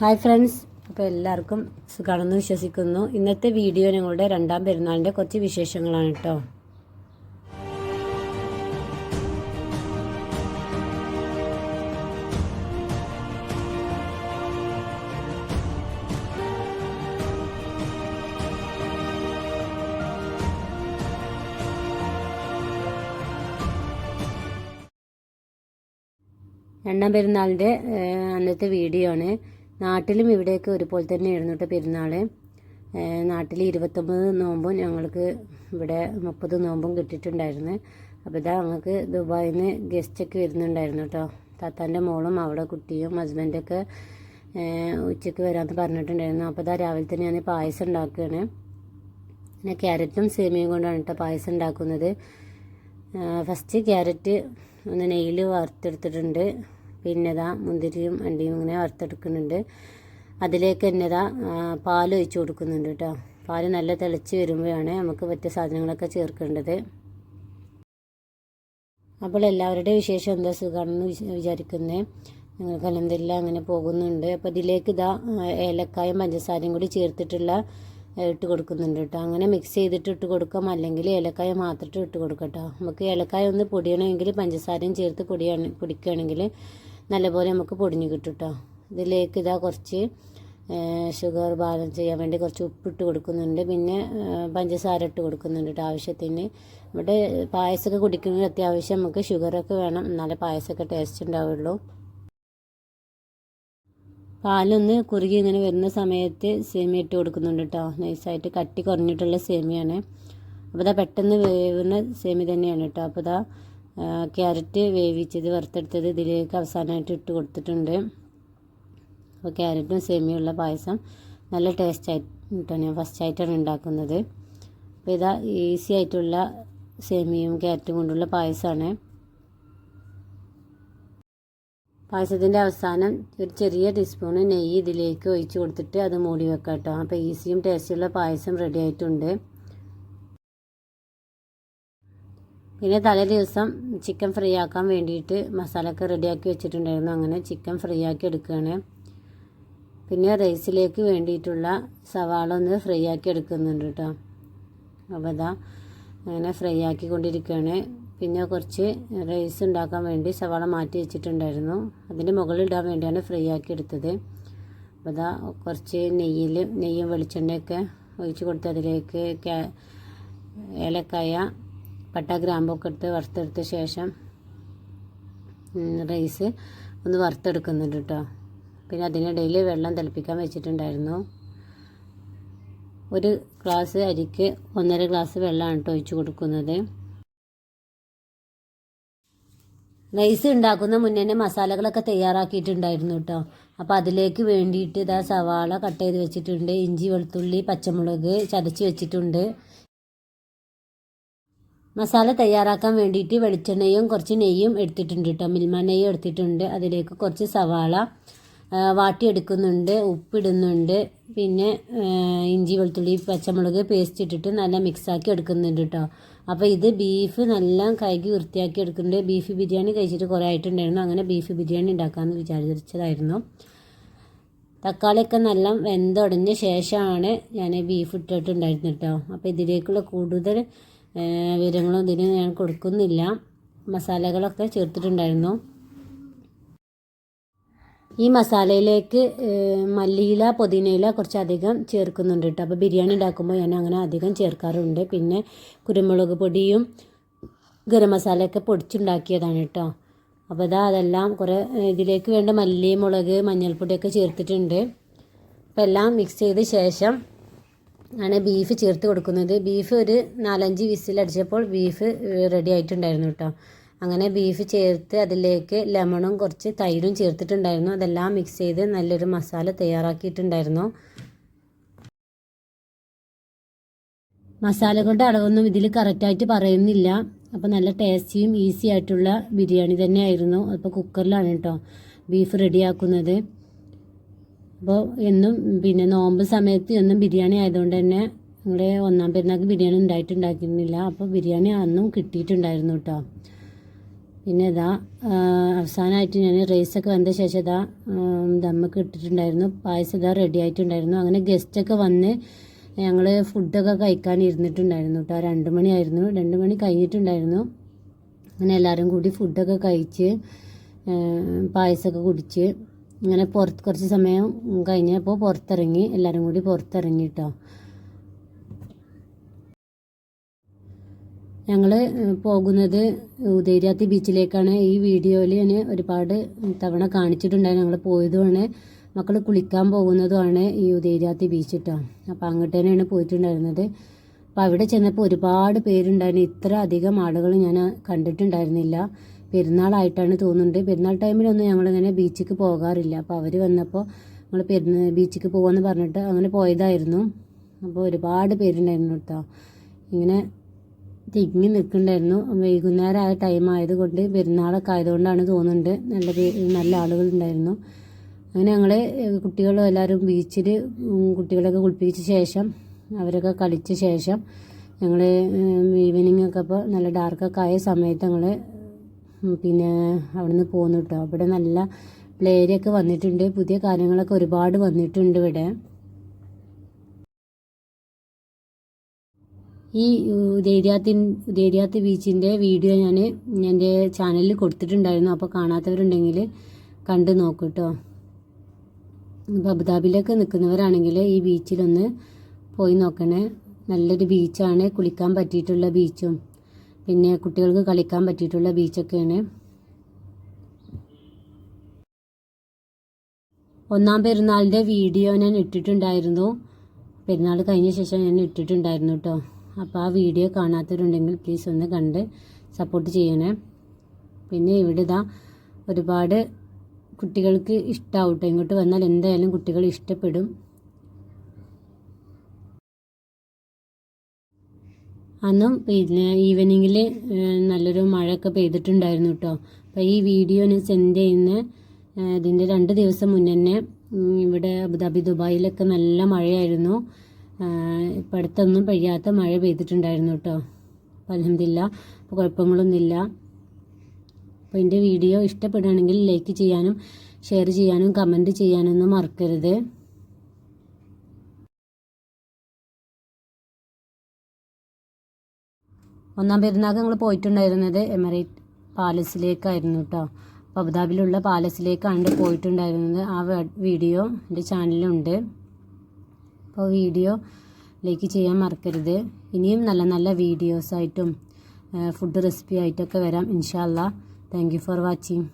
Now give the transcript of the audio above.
Hi friends. അപ്പോൾ എല്ലാവർക്കും സുഖമാണെന്ന് വിശ്വസിക്കുന്നു. ഇന്നത്തെ വീഡിയോ ഞങ്ങളുടെ രണ്ടാം പെരുന്നാളിന്റെ കുറച്ച് വിശേഷങ്ങളാണ് കേട്ടോ. രണ്ടാം പെരുന്നാളിന്റെ അന്നത്തെ വീഡിയോ ആണ്. നാട്ടിലും ഇവിടെയൊക്കെ ഒരുപോലെ തന്നെ കേട്ടോ പെരുന്നാൾ നാട്ടിൽ ഇരുപത്തൊമ്പത് നോമ്പും ഞങ്ങൾക്ക് ഇവിടെ മുപ്പത് നോമ്പും കിട്ടിയിട്ടുണ്ടായിരുന്നു. അപ്പോൾ ഇതാ ഞങ്ങൾക്ക് ദുബായിൽ നിന്ന് ഗസ്റ്റൊക്കെ വരുന്നുണ്ടായിരുന്നു കേട്ടോ താത്താന്റെ മോളും അവിടെ കുട്ടിയും ഹസ്ബൻഡൊക്കെ ഉച്ചയ്ക്ക് വരാമെന്ന് പറഞ്ഞിട്ടുണ്ടായിരുന്നു. അപ്പോൾ ഇതാ രാവിലെ തന്നെ ഞാൻ പായസം ഉണ്ടാക്കുകയാണ്. പിന്നെ ക്യാരറ്റും സേമിയും കൊണ്ടാണ് കേട്ടോ പായസം ഉണ്ടാക്കുന്നത്. ഫസ്റ്റ് ക്യാരറ്റ് ഒന്ന് നെയ്യിൽ വറുത്തെടുത്തിട്ടുണ്ട്. പിന്നെ ഇതാ മുന്തിരിയും അണ്ടിയും ഇങ്ങനെ വറുത്തെടുക്കുന്നുണ്ട്. അതിലേക്ക് തന്നെ ഇതാ പാൽ ഒഴിച്ച് കൊടുക്കുന്നുണ്ട് കേട്ടോ. പാൽ നല്ല തിളച്ച് വരുമ്പോഴാണ് നമുക്ക് മറ്റ് സാധനങ്ങളൊക്കെ ചേർക്കേണ്ടത്. അപ്പോൾ എല്ലാവരുടെയും വിശേഷം എന്താ? സുഖമാണെന്ന് വിചാ- വിചാരിക്കുന്നത് ഞങ്ങൾക്ക് അലഹമില്ല അങ്ങനെ പോകുന്നുണ്ട്. അപ്പോൾ ഇതിലേക്ക് ഇതാ ഏലക്കായും പഞ്ചസാരയും കൂടി ചേർത്തിട്ടുള്ള ഇട്ട് കൊടുക്കുന്നുണ്ട് കേട്ടോ. അങ്ങനെ മിക്സ് ചെയ്തിട്ട് ഇട്ട് കൊടുക്കാം. അല്ലെങ്കിൽ ഏലക്കായ മാത്രം ഇട്ട് കൊടുക്കാം കേട്ടോ. നമുക്ക് ഏലക്കായ ഒന്ന് പൊടിയണമെങ്കിൽ പഞ്ചസാരയും ചേർത്ത് പൊടിയാണ് പൊടിക്കുകയാണെങ്കിൽ നല്ലപോലെ നമുക്ക് പൊടിഞ്ഞ് കിട്ടും കേട്ടോ ഇതിലേക്ക് ഇതാ കുറച്ച് ഷുഗർ ബാലൻസ് ചെയ്യാൻ വേണ്ടി കുറച്ച് ഉപ്പിട്ട് കൊടുക്കുന്നുണ്ട്. പിന്നെ പഞ്ചസാര ഇട്ട് കൊടുക്കുന്നുണ്ട് കേട്ടോ ആവശ്യത്തിന്. ഇവിടെ പായസമൊക്കെ കുടിക്കുന്നത് അത്യാവശ്യം നമുക്ക് ഷുഗറൊക്കെ വേണം. എന്നാലേ പായസമൊക്കെ ടേസ്റ്റ് ഉണ്ടാവുള്ളൂ. പാലൊന്ന് കുറുകി ഇങ്ങനെ വരുന്ന സമയത്ത് സേമിയ ഇട്ട് കൊടുക്കുന്നുണ്ട് കേട്ടോ നൈസായിട്ട് കട്ടി കുറഞ്ഞിട്ടുള്ള സേമിയാണ്. അപ്പോൾ ഇതാ പെട്ടെന്ന് വേവുന്ന സേമി തന്നെയാണ് കേട്ടോ അപ്പോൾ ഇതാ ക്യാരറ്റ് വേവിച്ചത് വറുത്തെടുത്തത് ഇതിലേക്ക് അവസാനമായിട്ട് ഇട്ട് കൊടുത്തിട്ടുണ്ട്. അപ്പോൾ ക്യാരറ്റും സേമിയുള്ള പായസം നല്ല ടേസ്റ്റ് ആയിട്ടാണ് ഞാൻ ഫസ്റ്റ് ആയിട്ടാണ് ഉണ്ടാക്കുന്നത്. അപ്പോൾ ഇതാ ഈസി ആയിട്ടുള്ള സേമിയയും ക്യാരറ്റും കൊണ്ടുള്ള പായസമാണ്. പായസത്തിന്റെ അവസാനം ഒരു ചെറിയ ടീസ്പൂണ് നെയ്യ് ഇതിലേക്ക് ഒഴിച്ച് കൊടുത്തിട്ട് അത് മൂടി വെക്കാം കേട്ടോ. അപ്പോൾ ഈസിയും ടേസ്റ്റിയുള്ള പായസം റെഡി ആയിട്ടുണ്ട്. പിന്നെ തലേ ദിവസം ചിക്കൻ ഫ്രൈ ആക്കാൻ വേണ്ടിയിട്ട് മസാലയൊക്കെ റെഡിയാക്കി വെച്ചിട്ടുണ്ടായിരുന്നു. അങ്ങനെ ചിക്കൻ ഫ്രൈ ആക്കി എടുക്കുകയാണ്. പിന്നെ റൈസിലേക്ക് വേണ്ടിയിട്ടുള്ള സവാള ഒന്ന് ഫ്രൈ ആക്കി എടുക്കുന്നുണ്ട് കേട്ടോ. അപ്പോൾ അതാ അങ്ങനെ ഫ്രൈ ആക്കിക്കൊണ്ടിരിക്കുകയാണ്. പിന്നെ കുറച്ച് റൈസ് ഉണ്ടാക്കാൻ വേണ്ടി സവാള മാറ്റി വെച്ചിട്ടുണ്ടായിരുന്നു. അതിന്റെ മുകളിൽ ഇടാൻ വേണ്ടിയാണ് ഫ്രൈ ആക്കി എടുത്തത്. അപ്പോൾ അതാ കുറച്ച് നെയ്യിൽ നെയ്യും വെളിച്ചെണ്ണയൊക്കെ ഒഴിച്ച് കൊടുത്ത് അതിലേക്ക് ഏലക്കായ പട്ട ഗ്രാമ്പൊക്കെ എടുത്ത് വറുത്തെടുത്ത ശേഷം റൈസ് ഒന്ന് വറുത്തെടുക്കുന്നുണ്ട് കേട്ടോ പിന്നെ അതിനിടയിൽ വെള്ളം തിളപ്പിക്കാൻ വെച്ചിട്ടുണ്ടായിരുന്നു. ഒരു ഗ്ലാസ് അരിക്ക് ഒന്നര ഗ്ലാസ് വെള്ളമാണ് കേട്ടോ ഒഴിച്ച് കൊടുക്കുന്നത്. റൈസ് ഉണ്ടാക്കുന്ന മുന്നേ തന്നെ മസാലകളൊക്കെ തയ്യാറാക്കിയിട്ടുണ്ടായിരുന്നു കേട്ടോ അപ്പോൾ അതിലേക്ക് വേണ്ടിയിട്ട് ഇതാ സവാള കട്ട് ചെയ്ത് വെച്ചിട്ടുണ്ട് ഇഞ്ചി വെളുത്തുള്ളി പച്ചമുളക് ചതച്ച് വെച്ചിട്ടുണ്ട്. മസാല തയ്യാറാക്കാൻ വേണ്ടിയിട്ട് വെളിച്ചെണ്ണയും കുറച്ച് നെയ്യും എടുത്തിട്ടുണ്ട് കേട്ടോ. മിൽമ നെയ്യും എടുത്തിട്ടുണ്ട്. അതിലേക്ക് കുറച്ച് സവാള വാട്ടിയെടുക്കുന്നുണ്ട് ഉപ്പിടുന്നുണ്ട്. പിന്നെ ഇഞ്ചി വെളുത്തുള്ളി പച്ചമുളക് പേസ്റ്റ് ഇട്ടിട്ട് നല്ല മിക്സാക്കി എടുക്കുന്നുണ്ട് കേട്ടോ. അപ്പോൾ ഇത് ബീഫ് നല്ല കഴുകി വൃത്തിയാക്കി എടുക്കുന്നുണ്ട്. ബീഫ് ബിരിയാണി കഴിച്ചിട്ട് കുറേ ആയിട്ടുണ്ടായിരുന്നു. അങ്ങനെ ബീഫ് ബിരിയാണി ഉണ്ടാക്കാമെന്ന് വിചാരിച്ചതായിരുന്നു. തക്കാളിയൊക്കെ നല്ല വെന്തുടഞ്ഞ ശേഷമാണ് ഞാൻ ബീഫ് ഇട്ടിട്ടുണ്ടായിരുന്നു കേട്ടോ. അപ്പോൾ ഇതിലേക്കുള്ള കൂടുതൽ വിവരങ്ങളും ഇതിന് ഞാൻ കൊടുക്കുന്നില്ല. മസാലകളൊക്കെ ചേർത്തിട്ടുണ്ടായിരുന്നു. ഈ മസാലയിലേക്ക് മല്ലിയില പുതിനയില കുറച്ചധികം ചേർക്കുന്നുണ്ട് കേട്ടോ അപ്പോൾ ബിരിയാണി ഉണ്ടാക്കുമ്പോൾ ഞാൻ അങ്ങനെ അധികം ചേർക്കാറുണ്ട്. പിന്നെ കുരുമുളക് പൊടിയും ഗരം മസാലയൊക്കെ പൊടിച്ചുണ്ടാക്കിയതാണ് കേട്ടോ അപ്പോൾ ഇതാ അതെല്ലാം കുറേ ഇതിലേക്ക് വേണ്ട മല്ലി മുളക് മഞ്ഞൾപ്പൊടിയൊക്കെ ചേർത്തിട്ടുണ്ട്. അപ്പോൾ എല്ലാം മിക്സ് ചെയ്ത ശേഷം ആണ് ബീഫ് ചേർത്ത് കൊടുക്കുന്നത്. ബീഫ് ഒരു നാലഞ്ച് വിസിലടിച്ചപ്പോൾ ബീഫ് റെഡി ആയിട്ടുണ്ടായിരുന്നു കേട്ടോ. അങ്ങനെ ബീഫ് ചേർത്ത് അതിലേക്ക് ലെമണും കുറച്ച് തൈരും ചേർത്തിട്ടുണ്ടായിരുന്നു. അതെല്ലാം മിക്സ് ചെയ്ത് നല്ലൊരു മസാല തയ്യാറാക്കിയിട്ടുണ്ടായിരുന്നു. മസാലകളുടെ അളവൊന്നും ഇതിൽ കറക്റ്റായിട്ട് പറയുന്നില്ല. അപ്പോൾ നല്ല ടേസ്റ്റിയും ഈസി ആയിട്ടുള്ള ബിരിയാണി തന്നെയായിരുന്നു. അപ്പോൾ കുക്കറിലാണ് കേട്ടോ ബീഫ് റെഡിയാക്കുന്നത് അപ്പോൾ എന്നും പിന്നെ നോമ്പ് സമയത്ത് എന്നും ബിരിയാണി ആയതുകൊണ്ട് തന്നെ ഞങ്ങളുടെ ഒന്നാം പെരുന്നാൾക്ക് ബിരിയാണി ഉണ്ടായിട്ടുണ്ടാക്കിയിരുന്നില്ല. അപ്പോൾ ബിരിയാണി അന്നും കിട്ടിയിട്ടുണ്ടായിരുന്നു കേട്ടോ പിന്നെ ഇതാ അവസാനമായിട്ട് ഞാൻ റൈസൊക്കെ വന്ന ശേഷം ഇതാ ദമ്മൊക്കെ ഇട്ടിട്ടുണ്ടായിരുന്നു. പായസം ഇതാ റെഡി ആയിട്ടുണ്ടായിരുന്നു. അങ്ങനെ ഗസ്റ്റൊക്കെ വന്ന് ഞങ്ങൾ ഫുഡൊക്കെ കഴിക്കാൻ ഇരുന്നിട്ടുണ്ടായിരുന്നു കേട്ടോ രണ്ട് മണിയായിരുന്നു. രണ്ട് മണി കഴിഞ്ഞിട്ടുണ്ടായിരുന്നു. അങ്ങനെ എല്ലാവരും കൂടി ഫുഡൊക്കെ കഴിച്ച് പായസമൊക്കെ കുടിച്ച് ഇങ്ങനെ പുറത്ത് കുറച്ച് സമയം കഴിഞ്ഞപ്പോൾ പുറത്തിറങ്ങി എല്ലാവരും കൂടി പുറത്തിറങ്ങി കേട്ടോ ഞങ്ങൾ പോകുന്നത് ഉദയരാത്തി ബീച്ചിലേക്കാണ്. ഈ വീഡിയോയിൽ ഞാൻ ഒരുപാട് തവണ കാണിച്ചിട്ടുണ്ടായിരുന്നു. ഞങ്ങൾ പോയതുമാണ് മക്കൾ കുളിക്കാൻ പോകുന്നതുമാണ് ഈ ഉദയരാത്തി ബീച്ച് കേട്ടോ അപ്പോൾ അങ്ങോട്ട് തന്നെയാണ് പോയിട്ടുണ്ടായിരുന്നത്. അപ്പോൾ അവിടെ ചെന്നപ്പോൾ ഒരുപാട് പേരുണ്ടായിരുന്നു. ഇത്ര അധികം ആളുകൾ ഞാൻ കണ്ടിട്ടുണ്ടായിരുന്നില്ല. പെരുന്നാളായിട്ടാണ് തോന്നുന്നുണ്ട്. പെരുന്നാൾ ടൈമിലൊന്നും ഞങ്ങളിങ്ങനെ ബീച്ചിക്ക് പോകാറില്ല. അപ്പോൾ അവർ വന്നപ്പോൾ ഞങ്ങൾ പെരുന്ന ബീച്ചിക്ക് പോകാമെന്ന് പറഞ്ഞിട്ട് അങ്ങനെ പോയതായിരുന്നു. അപ്പോൾ ഒരുപാട് പേരുണ്ടായിരുന്നു കേട്ടോ ഇങ്ങനെ തിങ്ങി നിൽക്കുന്നുണ്ടായിരുന്നു. വൈകുന്നേരം ആയ ടൈം ആയതുകൊണ്ട് പെരുന്നാളൊക്കെ ആയതുകൊണ്ടാണ് തോന്നുന്നുണ്ട്. നല്ല നല്ല ആളുകളുണ്ടായിരുന്നു. അങ്ങനെ ഞങ്ങൾ കുട്ടികളും എല്ലാവരും ബീച്ചിൽ കുട്ടികളൊക്കെ കുളിപ്പിച്ച ശേഷം അവരൊക്കെ കളിച്ച ശേഷം ഞങ്ങൾ ഈവനിങ് ഒക്കെ അപ്പോൾ നല്ല ഡാർക്കൊക്കെ ആയ സമയത്ത് ഞങ്ങൾ പിന്നെ അവിടെ നിന്ന് പോന്നു കേട്ടോ അവിടെ നല്ല പ്ലേരിയൊക്കെ വന്നിട്ടുണ്ട്. പുതിയ കാര്യങ്ങളൊക്കെ ഒരുപാട് വന്നിട്ടുണ്ട് ഇവിടെ. ഈ ഉദയരാത്തി ഉദയരാത്തി ബീച്ചിന്റെ വീഡിയോ ഞാൻ എന്റെ ചാനലിൽ കൊടുത്തിട്ടുണ്ടായിരുന്നു. അപ്പോൾ കാണാത്തവരുണ്ടെങ്കിൽ കണ്ടു നോക്കൂ കേട്ടോ അബുദാബിയിലൊക്കെ നിൽക്കുന്നവരാണെങ്കിൽ ഈ ബീച്ചിലൊന്ന് പോയി നോക്കണേ. നല്ലൊരു ബീച്ചാണ്. കുളിക്കാൻ പറ്റിയിട്ടുള്ള ബീച്ചും. പിന്നെ കുട്ടികൾക്ക് കളിക്കാൻ പറ്റിയിട്ടുള്ള ബീച്ചൊക്കെയാണ്. ഒന്നാം പെരുന്നാളിന്റെ വീഡിയോ ഞാൻ ഇട്ടിട്ടുണ്ടായിരുന്നു. പെരുന്നാൾ കഴിഞ്ഞ ശേഷം ഞാൻ ഇട്ടിട്ടുണ്ടായിരുന്നു കേട്ടോ അപ്പോൾ ആ വീഡിയോ കാണാത്തവരുണ്ടെങ്കിൽ പ്ലീസ് ഒന്ന് കണ്ട് സപ്പോർട്ട് ചെയ്യണേ. പിന്നെ ഇവിടെ ഇതാ ഒരുപാട് കുട്ടികൾക്ക് ഇഷ്ടമാവട്ടെ ഇങ്ങോട്ട് വന്നാൽ എന്തായാലും കുട്ടികൾ ഇഷ്ടപ്പെടും. അന്നും പിന്നെ ഈവനിങ്ങിൽ നല്ലൊരു മഴയൊക്കെ പെയ്തിട്ടുണ്ടായിരുന്നു കേട്ടോ അപ്പോൾ ഈ വീഡിയോ ഞാൻ സെൻഡ് ചെയ്യുന്ന ഇതിന്റെ രണ്ട് ദിവസം മുന്നേ ഇവിടെ അബുദാബി ദുബായിലൊക്കെ നല്ല മഴയായിരുന്നു. ഇപ്പം അടുത്തൊന്നും പെയ്യാത്ത മഴ പെയ്തിട്ടുണ്ടായിരുന്നു കേട്ടോ അപ്പം അലഹമില്ല അപ്പോൾ കുഴപ്പങ്ങളൊന്നുമില്ല. അപ്പോൾ എന്റെ വീഡിയോ ഇഷ്ടപ്പെടുകയാണെങ്കിൽ ലൈക്ക് ചെയ്യാനും ഷെയർ ചെയ്യാനും കമന്റ് ചെയ്യാനൊന്നും മറക്കരുത്. ഒന്നാം പെരുന്നാൾക്ക് ഞങ്ങൾ പോയിട്ടുണ്ടായിരുന്നത് എമറേറ്റ് പാലസിലേക്കായിരുന്നു കേട്ടോ അപ്പോൾ അബുദാബിയിലുള്ള പാലസിലേക്കാണ് പോയിട്ടുണ്ടായിരുന്നത്. ആ വീഡിയോ എന്റെ ചാനലിലുണ്ട്. അപ്പോൾ വീഡിയോ ലൈക്ക് ചെയ്യാൻ മറക്കരുത്. ഇനിയും നല്ല നല്ല വീഡിയോസായിട്ടും ഫുഡ് റെസിപ്പി ആയിട്ടൊക്കെ വരാം ഇൻഷാല്ല താങ്ക് യു ഫോർ വാച്ചിങ്